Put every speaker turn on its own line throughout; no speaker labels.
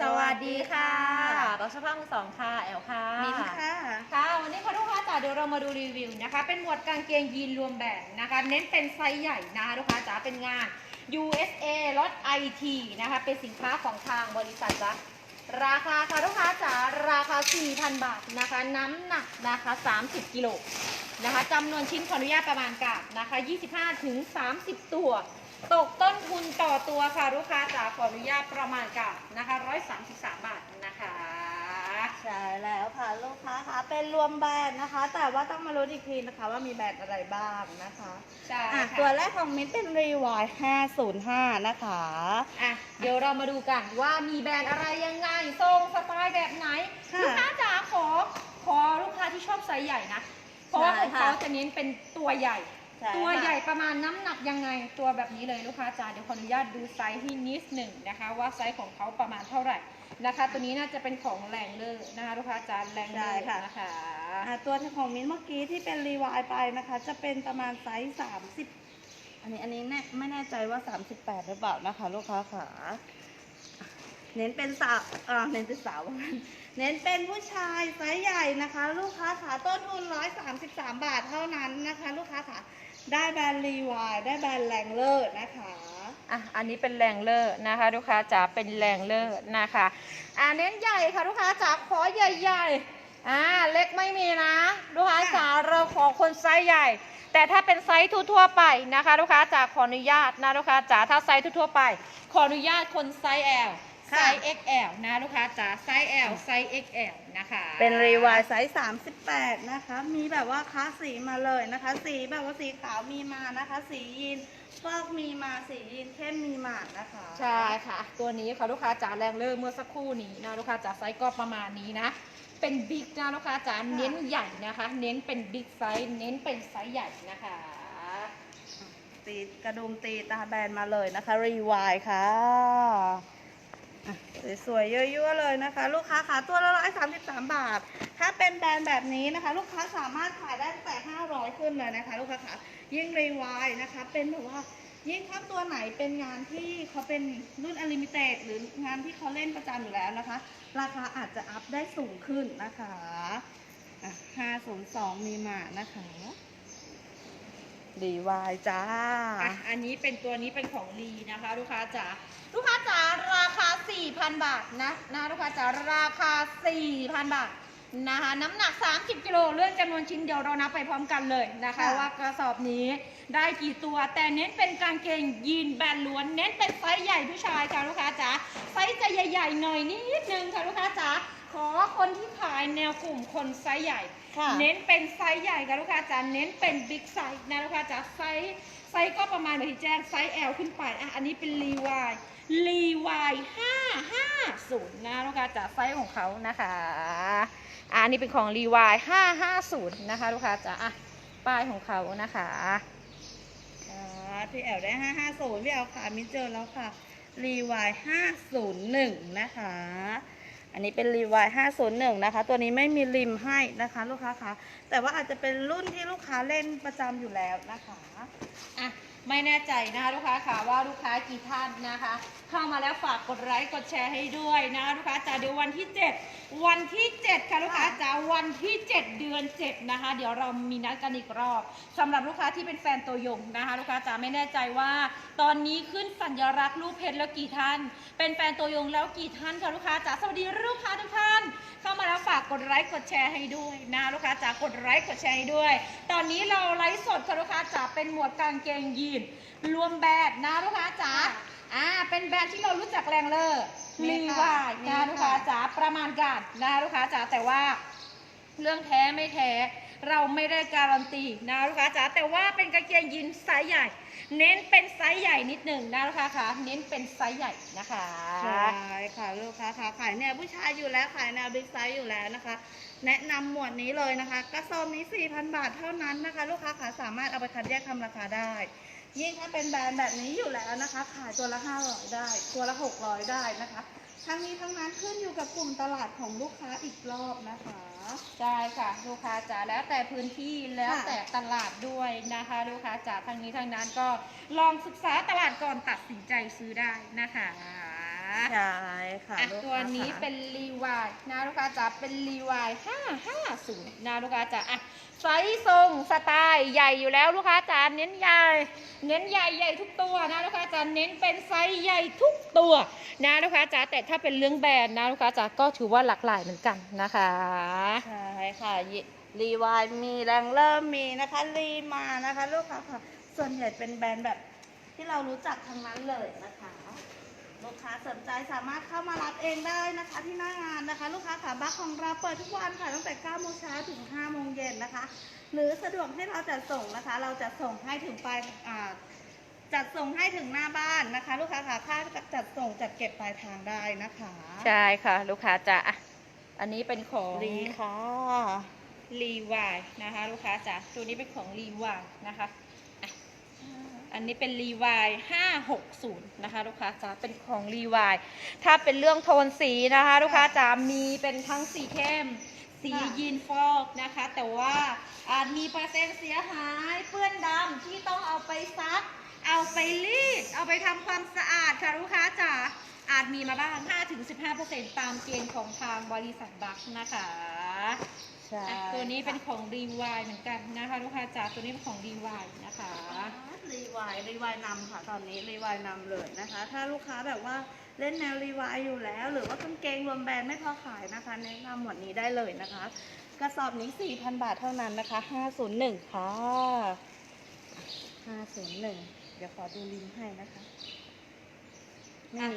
สวัสดีค่ะเราชภาพมือสองค่ะ แอลค่ะ
มิ้นท์ค่ะ
ค่ะ วันนี้ค่ะลูกค้าจ๋าเดี๋ยวเรามาดูรีวิวนะคะ เป็นหมวดกางเกงยีนรวมแบบนะคะ เน้นเป็นไซส์ใหญ่นะคะลูกค้าจ๋า เป็นงาน USA รถ IT นะคะ เป็นสินค้าของทางบริษัทจ้ะราคาค่ะลูกค้าจ๋า ราคา 4,000 บาทนะคะ น้ำหนักนะคะ 30 กิโลนะคะจำนวนชิ้นขออนุญาตประมาณกับนะคะ 25ถึง30 ตัว ตกต้นทุนต่อตัวค่ะลูกค้าจ๋าขออนุญาตประมาณกับนะคะ133 บาทนะคะ
ใช่แล้วค่ะลูกค้าค่ะเป็นรวมแบรนด์นะคะ แต่ว่าต้องมารู้อีกทีนะคะว่ามีแบรนด์อะไรบ้างนะคะ
ใช่
อะ
ค่ะ
ตัวแรกของมิ้นท์เป็นรีวาย505 นะคะ
อะเดี๋ยวเรามาดูกันว่ามีแบรนด์อะไรยังไงทรงสไตล์แบบไหน
ค่ะ
ลูกค้าจ๋าขอขอลูกค้าที่ชอบไซส์ใหญ่นะ เพราะว่าของ
ใช่ค่ะ
เขาจะเน้นเป็นตัวใหญ่
ใช่
ตัว
ค่ะ
ใหญ่ประมาณน้ำหนักยังไงตัวแบบนี้เลยลูกค้าจ๋าเดี๋ยวขออนุญาตดูไซส์ให้นิดหนึ่งนะคะ ว่าไซส์ของเขาประมาณเท่าไหร่นะคะ ตัวนี้น่าจะเป็นของแรงเลอร์นะคะลูกค้าจ๋าแรงเลอร์นะคะ
อะตัวของมิ้นท์เมื่อกี้ที่เป็นรีวายไปนะคะ จะเป็นประมาณไซส์30 อันนี้อันนี้แน่ไม่แน่ใจว่า 38 หรือเปล่านะคะ ลูกค้าค่ะเน้นเป็นสาวอ่าเน้นเป็นสาว เน้นเป็นผู้ชายไซส์ใหญ่นะคะ ลูกค้าขาต้นทุน 133 บาทเท่านั้นนะคะ ลูกค้าขาได้แบรนด์รีวายได้แบรนด์แรงเลอร์นะคะ
อะอันนี้เป็นแรงเลอร์นะคะ ลูกค้าจ๋าเป็นแรงเลอร์นะคะอ่าเน้นใหญ่ค่ะลูกค้าจ๋าขอใหญ่ๆอ่าเล็กไม่มีนะ ลูกค้าจ๋าเราขอคนไซส์ใหญ่ แต่ถ้าเป็นไซส์ทั่วๆไปนะคะ ลูกค้าจ๋าขออนุญาตนะลูกค้าจ๋าถ้าไซส์ทั่วๆไป ขออนุญาตคนไซส์ L ไซ
ค่ะ
ส์ XL นะลูกค้าจ๋าไซส์ L ไซส์ XL นะคะ
เป็นรีวายไซส์ 38 นะคะ มีแบบว่าคลาสสีมาเลยนะคะ สีแบบว่าสีขาวมีมานะคะ สียีนฟอกมีมาสียีนเข้มมีมานะคะ
ใช่ค่ะ ตัวนี้ค่ะลูกค้าจ๋าแรงเลอร์เมื่อสักครู่นี้นะลูกค้าจ๋าไซส์ก็ประมาณนี้นะ เป็นบิ๊กนะลูกค้าจ๋าเน้นใหญ่นะคะ เน้นเป็นบิ๊กไซส์เน้นเป็นไซส์ใหญ่นะคะ
ตีกระดุมตีตาแบนมาเลยนะคะรีวายค่ะอะ สวยๆเยั่วๆเลยนะคะ ลูกค้าขาตัวละร้อยสามสิบสามบาท ถ้าเป็นแบรนด์แบบนี้นะคะ ลูกค้าสามารถขายได้ตั้งแต่ห้าร้อยขึ้นเลยนะคะ ลูกค้าขายิ่งรีวายนะคะ เป็นแบบว่ายิ่งถ้าตัวไหนเป็นงานที่เขาเป็นรุ่นอลิมิเต็ดหรืองานที่เขาเล่นประจำอยู่แล้วนะคะ ราคาอาจจะอัพได้สูงขึ้นนะคะอะ502 มีมานะคะ รีวายจ้า
อะอันนี้เป็นตัวนี้เป็นของลีนะคะ ลูกค้าจ๋าลูกค้าจ๋าราคา 4,000 บาทนะนะลูกค้าจ๋าราคา 4,000 บาทนะคะน้ำหนัก 30 กิโลเรื่องจำนวนชิ้นเดียวเรานับไปพร้อมกันเลยนะคะ
ค่ะ
ว่ากระสอบนี้ได้กี่ตัว แต่เน้นเป็นกางเกงยีนแบนล้วน เน้นเป็นไซส์ใหญ่ผู้ชายค่ะลูกค้าจ๋าไซส์จะใหญ่ๆหน่อยนิดนึงค่ะลูกค้าจ๋าขอ คนที่ขายแนวกลุ่มคนไซส์ใหญ่
ค่ะ
เน้นเป็นไซส์ใหญ่ค่ะลูกค้าจ๋าเน้นเป็นบิ๊กไซส์นะลูกค้าจ๋าไซส์ไซส์ก็ประมาณแบบที่แจ้งไซส์ L ขึ้นไปอะอันนี้เป็นรีวายรีวาย550นะลูกค้าจ๋าไซส์ของเขานะคะอะอันนี้เป็นของรีวาย550นะคะลูกค้าจ๋าอะป้ายของเขานะคะ
อ่าพี่แอลได้550พี่แอลค่ะมิเจอแล้วค่ะรีวาย501นะคะ อันนี้เป็นรีวาย501 นะคะ ตัวนี้ไม่มีริมให้นะคะลูกค้าคะแต่ว่าอาจจะเป็นรุ่นที่ลูกค้าเล่นประจำอยู่แล้วนะคะ
อะ ไม่แน่ใจนะคะลูกค้าค่ะว่าลูกค้ากี่ท่านนะคะ เข้ามาแล้วฝากกดไลค์กดแชร์ให้ด้วยนะคะลูกค้าจ๋าเดี๋ยววันที่ 7 วันที่ 7 ค่ะลูกค้าจ๋าวันที่ 7 เดือน 7 นะคะ เดี๋ยวเรามีนัดกันอีกรอบสำหรับลูกค้าที่เป็นแฟนตัวยงนะคะ ลูกค้าจ๋าไม่แน่ใจว่า ตอนนี้ขึ้นสัญลักษณ์รูปเพชรแล้วกี่ท่าน เป็นแฟนตัวยงแล้วกี่ท่านค่ะลูกค้าจ๋าสวัสดีลูกค้าทุกท่าน เข้ามาแล้วฝากกดไลค์กดแชร์ให้ด้วยนะลูกค้าจ๋ากดไลค์กดแชร์ให้ด้วย ตอนนี้เราไลฟ์สดค่ะลูกค้าจ๋าเป็นหมวดกางเกงยีนรวมแบบนะลูกค้าจ๋า
ค่ะ
อ่าเป็นแบรนด์ที่เรารู้จักแรงเลอร์
มี
รี
ค่ะ
วาย
มี
นะ
ค่ะ
ลูกค้าจ๋าประมาณการนะลูกค้าจ๋าแต่ว่าเรื่องแท้ไม่แท้เราไม่ได้การันตีนะลูกค้าจ๋าแต่ว่าเป็นกางเกงยีนไซส์ใหญ่ เน้นเป็นไซส์ใหญ่นิดหนึ่งนะลูกค้าคะเน้นเป็นไซส์ใหญ่นะคะ
ใช่ค่ะลูกค้าค่ะขายแนวผู้ชายอยู่แล้วขายแนวบิ๊กไซส์อยู่แล้วนะคะ แนะนำหมวดนี้เลยนะคะ กระสอบนี้ 4,000 บาทเท่านั้นนะคะ ลูกค้าขาสามารถเอาไปคัดแยกทำราคาได้ ยิ่งถ้าเป็นแบรนด์แบบนี้อยู่แล้วนะคะ ขายตัวละ500ได้ ตัวละ600ได้นะคะ ทั้งนี้ทั้งนั้นขึ้นอยู่กับกลุ่มตลาดของลูกค้าอีกรอบนะคะ
ใช่ค่ะลูกค้าจ๋าแล้วแต่พื้นที่แล้วแต่ตลาดด้วยนะคะ ลูกค้าจ๋าทั้งนี้ทั้งนั้นก็ลองศึกษาตลาดก่อนตัดสินใจซื้อได้นะคะ
ใช่ค่ะ
อะ
ลูก
ตัว
ค้า
นี้
ค่ะ
เป็นรีวายนะลูกค้าจ๋าเป็นรีวาย550นะลูกค้าจ๋าอะไซส์ทรงสไตล์ใหญ่อยู่แล้วลูกค้าจ๋าเน้นใหญ่เน้นใหญ่ใหญ่ทุกตัวนะลูกค้าจ๋าเน้นเป็นไซส์ใหญ่ทุกตัวนะลูกค้าจ๋าแต่ถ้าเป็นเรื่องแบรนด์นะลูกค้าจ๋าก็ถือว่าหลากหลายเหมือนกันนะคะ
ใช่ค่ะรีวายมีแรงเริ่มมีนะคะรีมานะคะ ลูกค้าค่ะ ส่วนใหญ่เป็นแบรนด์แบบที่เรารู้จักทั้งนั้นเลยนะคะ ลูกค้าสนใจสามารถเข้ามารับเองได้นะคะ ที่หน้างานนะคะ ลูกค้าขาบัคของเราเปิดทุกวันค่ะตั้งแต่9โมงเช้าถึง5โมงเย็นนะคะ หรือสะดวกให้เราจัดส่งนะคะ เราจะส่งให้ถึงปลายอ่าจัดส่งให้ถึงหน้าบ้านนะคะ ลูกค้าขาค่าจัดส่งจัดเก็บปลายทางได้นะคะ
ใช่ค่ะ ลูกค้าจ๋าอะอันนี้เป็นของ
รีค่ะ
รีวายนะคะ ลูกค้าจ๋าตัวนี้เป็นของรีวายนะคะอะ อันนี้เป็นรีวาย560 นะคะลูกค้าจ๋าเป็นของรีวายถ้าเป็นเรื่องโทนสีนะคะ ลูกค้าจ๋ามีเป็นทั้งสีเข้ม สี
ค่ะ
ยีนฟอกนะคะ แต่ว่าอาจมีเปอร์เซ็นต์เสียหายเปื้อนดำที่ต้องเอาไปซัก เอาไปรีด เอาไปทำความสะอาดค่ะลูกค้าจ๋าอาจมีมาบ้าง 5-15%ตามเกณฑ์ของทางบริษัทบัคนะคะ
ใช่
อะตัวนี้เป็นของรีวายเหมือนกันนะคะ ลูกค้าจ๋าตัวนี้เป็นของรีวายนะคะ
รีวายรีวายนำค่ะ ตอนนี้รีวายนำเลยนะคะ ถ้าลูกค้าแบบว่าเล่นแนวรีวายอยู่แล้ว หรือว่ากางเกงรวมแบรนด์ไม่พอขายนะคะแนะนำหมวดนี้ได้เลยนะคะ กระสอบนี้ 4,000 บาทเท่านั้นนะคะ 501 ค่ะ 501 เดี๋ยวขอดูลิงก์ให้นะคะนี่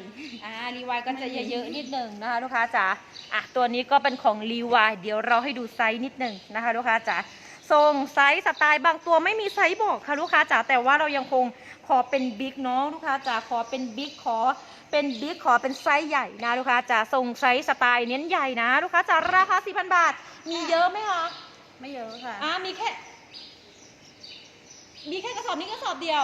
อ่ารีวายก็จะเยอะๆนิดหนึ่งนะคะลูกค้าจ๋าอะตัวนี้ก็เป็นของรีวายเดี๋ยวเราให้ดูไซส์นิดหนึ่งนะคะลูกค้าจ๋า ทรงไซส์สไตล์บางตัวไม่มีไซส์บอกค่ะลูกค้าจ๋าแต่ว่าเรายังคงขอเป็นบิ๊กเนาะลูกค้าจ๋าขอเป็นบิ๊กขอเป็นบิ๊กขอเป็นไซส์ใหญ่นะลูกค้าจ๋าทรงไซส์สไตล์เน้นใหญ่นะลูกค้าจ๋าราคา4,000 บาท มีเยอะไหมคะ
ไม่เยอะค่ะ
อ่ามีแค่ มีแค่กระสอบนี้กระสอบเดียว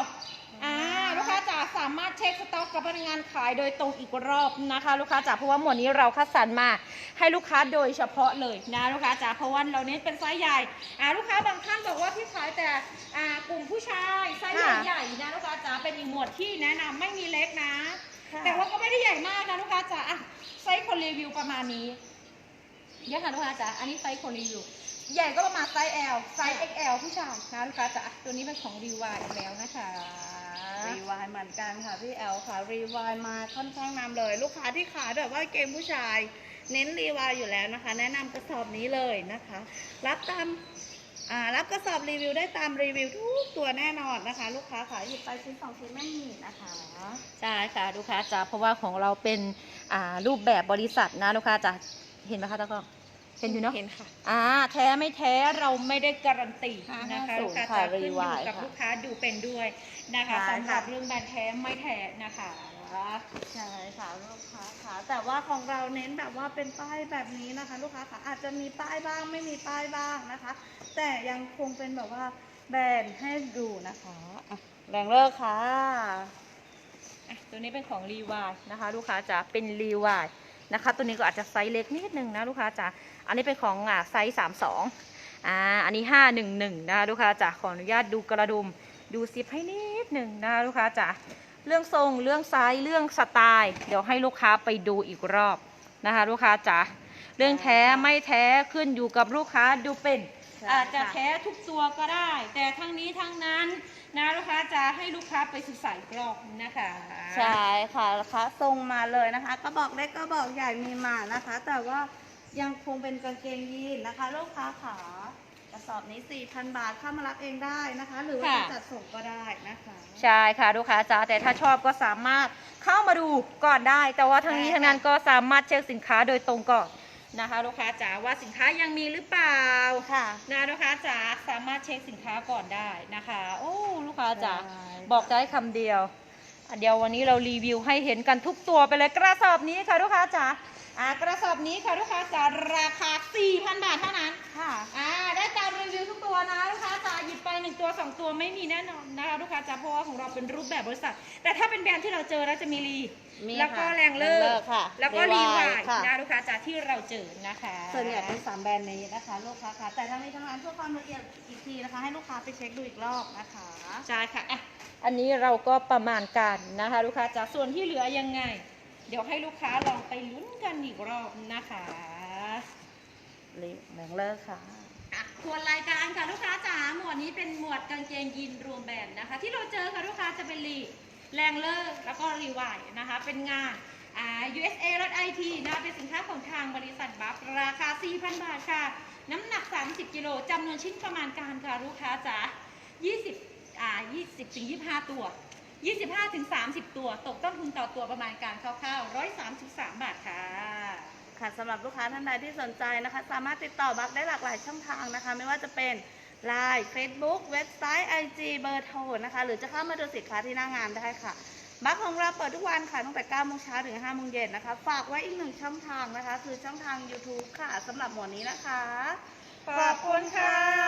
อ่า ลูกค้าจ๋าสามารถเช็คสต็อกกับพนักงานขายโดยตรงอีกรอบนะคะ ลูกค้าจ๋าเพราะว่าหมวดนี้เราคัดสรรมาให้ลูกค้าโดยเฉพาะเลยนะลูกค้าจ๋าเพราะว่าเราเน้นเป็นไซส์ใหญ่อ่าลูกค้าบางท่านบอกว่าพี่ขายแต่อ่ากลุ่มผู้ชายไซส์
ค่ะ
ใหญ่ๆนะลูกค้าจ๋าเป็นอีกหมวดที่แนะนำไม่มีเล็กนะ
ค่ะ
แต่ว่าก็ไม่ได้ใหญ่มากนะลูกค้าจ๋าอะไซส์คนรีวิวประมาณนี้เยอะค่ะลูกค้าจ๋าอันนี้ไซส์คนรีวิว ใหญ่ก็ประมาณไซส์ L ไซส์ XL ผู้ชายนะลูกค้าจ๋าอะตัวนี้เป็นของรีวายอีกแล้วนะคะ
รีวายเหมือนกันค่ะพี่แอลค่ะรีวายมาค่อนข้างนำเลย ลูกค้าที่ขายแบบว่าเกมผู้ชาย เน้นรีวายอยู่แล้วนะคะ แนะนำกระสอบนี้เลยนะคะ รับตามรับกระสอบรีวิวได้ตามรีวิวทุกตัวแน่นอนนะคะ ลูกค้าขายหยิบไปชิ้นสองชิ้นไม่มีนะคะ
ใช่ค่ะลูกค้าจ๋าเพราะว่าของเราเป็นรูปแบบบริษัทนะลูกค้าจ๋าเห็นไหมคะตะกล้อง เห็นอยู่เนาะ
เห็นค่ะ
อ่าแท้ไม่แท้เราไม่ได้การันตีนะคะ
550
ลูกค้า
ค่ะ
จ๋าขึ้นอยู่
Rewind
กับ
ค่ะ
ลูกค้าดูเป็นด้วยนะคะ
ใช่
สำหรับ
ค่ะ
เรื่องแบรนด์แท้ไม่แท้นะคะ
ใช่ค่ะลูกค้าค่ะแต่ว่าของเราเน้นแบบว่าเป็นป้ายแบบนี้นะคะ ลูกค้าค่ะอาจจะมีป้ายบ้างไม่มีป้ายบ้างนะคะ แต่ยังคงเป็นแบบว่าแบรนด์ให้ดูนะคะอะแรงเลิกค่ะ
อะตัวนี้เป็นของรีวายนะคะ ลูกค้าจ๋าเป็นรีวาย นะคะ ตัวนี้ก็อาจจะไซส์เล็กนิดนึงนะลูกค้าจ๋าอันนี้เป็นของอ่าไซส์สามสองอ่าอันนี้ห้าหนึ่งหนึ่งนะลูกค้าจ๋าขออนุญาตดูกระดุม ดูซิปให้นิดหนึ่งนะลูกค้าจ๋าเรื่องทรงเรื่องไซส์เรื่องสไตล์เดี๋ยวให้ลูกค้าไปดูอีกรอบนะคะ ลูกค้าจ๋าเรื่องแท้ไม่แท้ขึ้นอยู่กับลูกค้าดูเป็น อาจจะ
ค่ะ
แท้ทุกตัวก็ได้ แต่ทั้งนี้ทั้งนั้นนะลูกค้าจะให้ลูกค้าไปศึกษาอีกรอบนะคะ
ใช่ค่ะนะคะทรงมาเลยนะคะกระบอกเล็กกระบอกใหญ่มีมานะคะ แต่ว่ายังคงเป็นกางเกงยีนนะคะ ลูกค้าขากระสอบนี้ 4,000 บาทเข้ามารับเองได้นะคะ หรือว่าจะจัดส่งก็ได้นะคะ
ใช่ค่ะลูกค้าจ๋าแต่ถ้าชอบก็สามารถเข้ามาดูก่อนได้ แต่ว่าทั้งนี้
ใช่
ทั้งนั้น
ค่ะ
ก็สามารถเช็คสินค้าโดยตรงก่อน นะคะลูกค้าจ๋าว่าสินค้ายังมีหรือเปล่า
ค่ะ
นะลูกค้าจ๋าสามารถเช็คสินค้าก่อนได้นะคะ โอ้ลูกค้าจ๋า
ใช่
บอกได้คำเดียวอะ เดี๋ยววันนี้เรารีวิวให้เห็นกันทุกตัวไปเลยกระสอบนี้ค่ะลูกค้าจ๋าอ่ากระสอบนี้ค่ะลูกค้าจ๋าราคา 4,000 บาทเท่านั้น
ค่ะ
อ่าได้ตามรีวิวทุกตัวนะลูกค้าจ๋าหยิบไปหนึ่งตัวสองตัวไม่มีแน่นอนนะคะลูกค้าจ๋าเพราะว่าของเราเป็นรูปแบบบริษัท แต่ถ้าเป็นแบรนด์ที่เราเจอแล้วจะมีรี
มี
แล้วก็
ค่ะ
แรงเลิ
แรงเลิ
ก
กค่ะ
แล้วก็รีวาย
Rewind ค่ะ
นะลูกค้าจ๋าที่เราเจอนะคะ
ส่วนใหญ่เป็นสามแบรนด์นี้นะคะลูกค้าค่ะแต่ทั้งนี้ทั้งนั้นเพื่อความละเอียดอีกทีนะคะ ให้ลูกค้าไปเช็คดูอีกรอบนะคะ
ใช่ค่ะอะ อันนี้เราก็ประมาณการนะคะลูกค้าจ๋าส่วนที่เหลือยังไง เดี๋ยวให้ลูกค้าลองไปลุ้นกันอีกรอบนะคะ
ลิปแรงเลอร์ค่ะ
อะทวนรายการค่ะลูกค้าจ๋าหมวดนี้เป็นหมวดกางเกงยีนรวมแบรนด์นะคะ ที่เราเจอค่ะลูกค้าจะเป็นลีแรงเลอร์แล้วก็รีวายนะคะ เป็นงานอ่า USA รถ IT นะคะเป็นสินค้าของทางบริษัทบัฟราคา 4,000 บาทค่ะ น้ำหนัก 30 กิโลจำนวนชิ้นประมาณการค่ะลูกค้าจ๋า20 อ่า20ถึง25 ตัว 25ถึง30 ตัว ตกต้นทุนต่อตัวประมาณการคร่าวๆ133 บาทค่ะ
ค่ะสำหรับลูกค้าท่านใดที่สนใจนะคะ สามารถติดต่อบักได้หลากหลายช่องทางนะคะ ไม่ว่าจะเป็น Line Facebook เว็บไซต์ IG เบอร์โทรนะคะ หรือจะเข้ามาดูสินค้าที่หน้างานได้ค่ะบัคของเราเปิดทุกวันค่ะตั้งแต่9โมงเช้าถึง5โมงเย็นนะคะ ฝากไว้อีกหนึ่งช่องทางนะคะ คือช่องทาง YouTube ค่ะสำหรับหมวดนี้นะคะ
ขอบคุณค่ะ